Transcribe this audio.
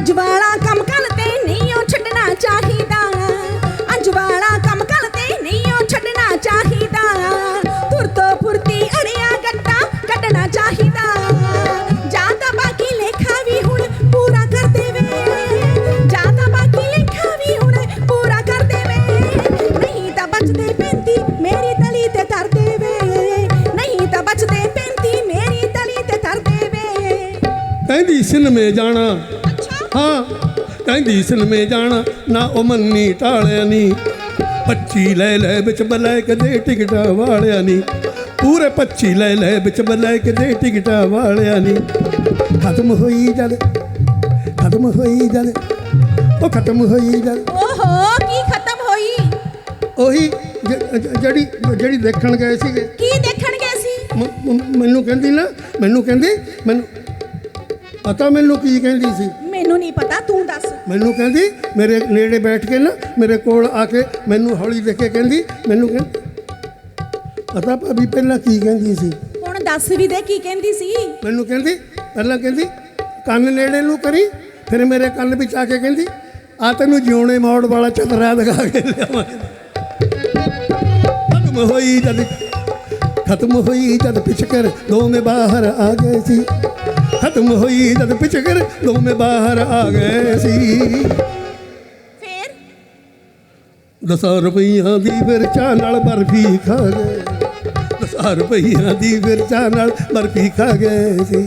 ਅੱਜ ਵਾਲਾ ਕੰਮ ਕੱਲ ਤੇ ਨਹੀਂ ਉਹ ਛੱਡਣਾ ਚਾਹੀਦਾ। ਅੱਜ ਵਾਲਾ ਕੰਮ ਕੱਲ ਤੇ ਨਹੀਂ ਉਹ ਛੱਡਣਾ ਚਾਹੀਦਾ। ਤੁਰ ਤੋਂ ਫੁਰਤੀ ਅੜਿਆ ਗੱਟਾ ਕੱਢਣਾ ਚਾਹੀਦਾ। ਜਾਂ ਤਾਂ ਬਾਕੀ ਲੇਖਾ ਵੀ ਹੁਣ ਪੂਰਾ ਕਰ ਦੇਵੇ। ਜਾਂ ਤਾਂ ਬਾਕੀ ਲੇਖਾ ਵੀ ਹੁਣ ਪੂਰਾ ਕਰ ਦੇਵੇ। ਨਹੀਂ ਤਾਂ ਬਚਦੇ ਪੈਂਤੀ ਮੇਰੀ ਤਲੀ ਤੇ ਧਰ ਦੇਵੇ। ਨਹੀਂ ਤਾਂ ਬਚਦੇ ਪੈਂਤੀ ਮੇਰੀ ਤਲੀ ਤੇ ਧਰ ਦੇਵੇ। ਕਹਿੰਦੀ, ਸਿਨਮੇ ਜਾਣਾ। ਅੱਛਾ ਹਾਂ। ਕਹਿੰਦੀ ਸਿਨਮੇ ਜਾਣਾ ਨਾ ਉਹ ਮੰਨੀ ਟਾਲਿਆ ਨਹੀਂ 25 ਲੈ ਲੈ ਵਿੱਚ ਬਲੈਕ ਦੇ ਟਿਕਟਾਂ ਵਾਲਿਆ ਨਹੀਂ ਪੂਰੇ 25 ਲੈ ਲੈ ਵਿੱਚ ਬਲੈਕ ਦੇ ਟਿਕਟਾਂ ਵਾਲਿਆ ਨਹੀਂ ਖਤਮ ਹੋਈ ਜਦ ਖਤਮ ਹੋਈ ਜਦ ਉਹ ਖਤਮ ਹੋਈ ਜਦ ਓਹੋ ਕੀ ਖਤਮ ਹੋਈ? ਉਹੀ ਜਿਹੜੀ ਜਿਹੜੀ ਦੇਖਣ ਗਏ ਸੀਗੇ। ਕੀ ਦੇਖਣ ਗਏ ਸੀ? ਮੈਨੂੰ ਕਹਿੰਦੀ ਨਾ ਮੈਨੂੰ ਕਹਿੰਦੀ ਮੈਨੂੰ ਪਤਾ ਮੈਨੂੰ ਕੀ ਕਹਿੰਦੀ ਸੀ? ਮੈਨੂੰ ਨਹੀਂ ਪਤਾ ਤੂੰ ਦੱਸ। ਮੈਨੂੰ ਕਹਿੰਦੀ ਮੇਰੇ ਨੇੜੇ ਬੈਠ ਕੇ ਨਾ ਮੇਰੇ ਕੋਲ ਆ ਕੇ ਮੈਨੂੰ ਹੌਲੀ ਦੇਖ ਕੇ ਕਹਿੰਦੀ ਮੈਨੂੰ ਕਹਿੰਦੀ ਪਤਾ ਭਾਬੀ ਪਹਿਲਾਂ ਕੀ ਕਹਿੰਦੀ ਸੀ? ਹੁਣ ਦੱਸ ਵੀ ਦੇ ਕੀ ਕਹਿੰਦੀ ਸੀ। ਮੈਨੂੰ ਕਹਿੰਦੀ ਪਹਿਲਾਂ ਕਹਿੰਦੀ ਕੰਨ ਨੇੜੇ ਨੂੰ ਕਰੀ ਫਿਰ ਮੇਰੇ ਕੰਨ ਵਿੱਚ ਆ ਕੇ ਕਹਿੰਦੀ ਆ ਤੈਨੂੰ ਜਿਉਣੇ ਮੋੜ ਵਾਲਾ ਚਤਰਾ ਦਿਖਾ ਕੇ ਲਿਆਵਾਂ ਖਤਮ ਹੋਈ ਜਦ ਖਤਮ ਹੋਈ ਜਦ ਪਿਛਕਰ ਦੋਵੇਂ ਬਾਹਰ ਆ ਗਏ ਸੀ। ਖਤਮ ਹੋਈ ਜਦ ਪਿਛਕਰ ਦੋਵੇਂ ਬਾਹਰ ਆ ਗਏ ਸੀ। ਫੇਰ? ਦਸਾਂ ਰੁਪਈਆਂ ਦੀ ਫਿਰ ਚਾਹ ਨਾਲ ਬਰਫੀ ਖਾ ਗਏ। ਦਸਾਂ ਰੁਪਈਆਂ ਦੀ ਫਿਰ ਚਾਹ ਨਾਲ ਬਰਫੀ ਖਾ ਗਏ ਸੀ।